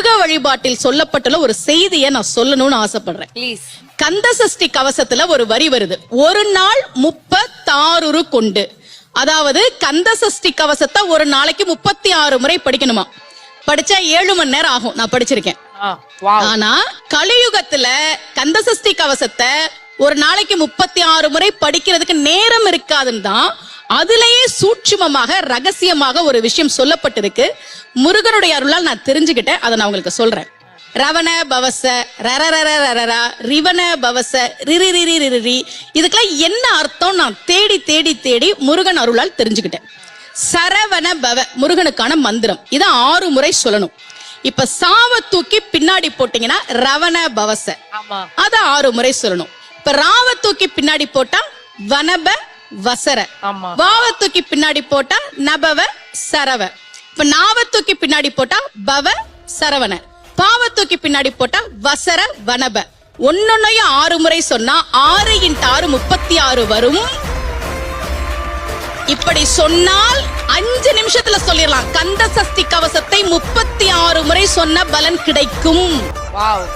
முருக வழிபாட்டில் சொல்லப்பட்டுள்ள ஒரு செய்தியை நான் சொல்லணும்னு ஆசைப்படுறேன். கந்த சஷ்டி கவசத்துல ஒரு வரி வருது. ஒரு நாள் முப்பத்தாறு கொண்டு. அதாவது கந்த சஷ்டி கவசத்தை ஒரு நாளைக்கு முப்பத்தி ஆறு முறை படிக்கணுமா? படிச்சா ஏழு மணி நேரம் ஆகும். நான் படிச்சிருக்கேன். ஆனா கலியுகத்துல கந்த சஷ்டி கவசத்தை ஒரு நாளைக்கு முப்பத்தி ஆறு முறை படிக்கிறதுக்கு நேரம் இருக்காதுன்னு தான் அதுலயே சூட்சுமமாக ரகசியமாக ஒரு விஷயம் சொல்லப்பட்டிருக்கு. முருகனுடைய அருளால் நான் தெரிஞ்சுக்கிட்டேன். அதை நான் உங்களுக்கு சொல்றேன். ரவண பவச ரரரரரரா ரிவன பவச ரிரி இதுக்கெல்லாம் என்ன அர்த்தம்? நான் தேடி தேடி தேடி முருகன் அருளால் தெரிஞ்சுக்கிட்டேன். சரவண பவ முருகனுக்கான மந்திரம். இதை ஆறு முறை சொல்லணும். இப்ப சாவ தூக்கி பின்னாடி போட்டீங்கன்னா ரவண பவச. அத ஆறு முறை சொல்லணும். இப்ப ராவ தூக்கி பின்னாடி போட்டா வனப வசர. வாவ தூக்கி பின்னாடி போட்டா நபவ சரவ. இப்ப நாவ தூக்கி பின்னாடி போட்டா பவ சரவண. பாவ தூக்கி பின்னாடி போட்டா வசர வனப. ஒன்னொன்னையும் ஆறு முறை சொன்னா ஆறு இன்ட் ஆறு முப்பத்தி ஆறு வரும். இப்படி சொன்னால் அஞ்சு நிமிஷத்துல சொல்லிடலாம். கந்த சஷ்டி கவசத்தை முப்பத்தி ஆறு முறை சொன்ன பலன் கிடைக்கும். வாவ்.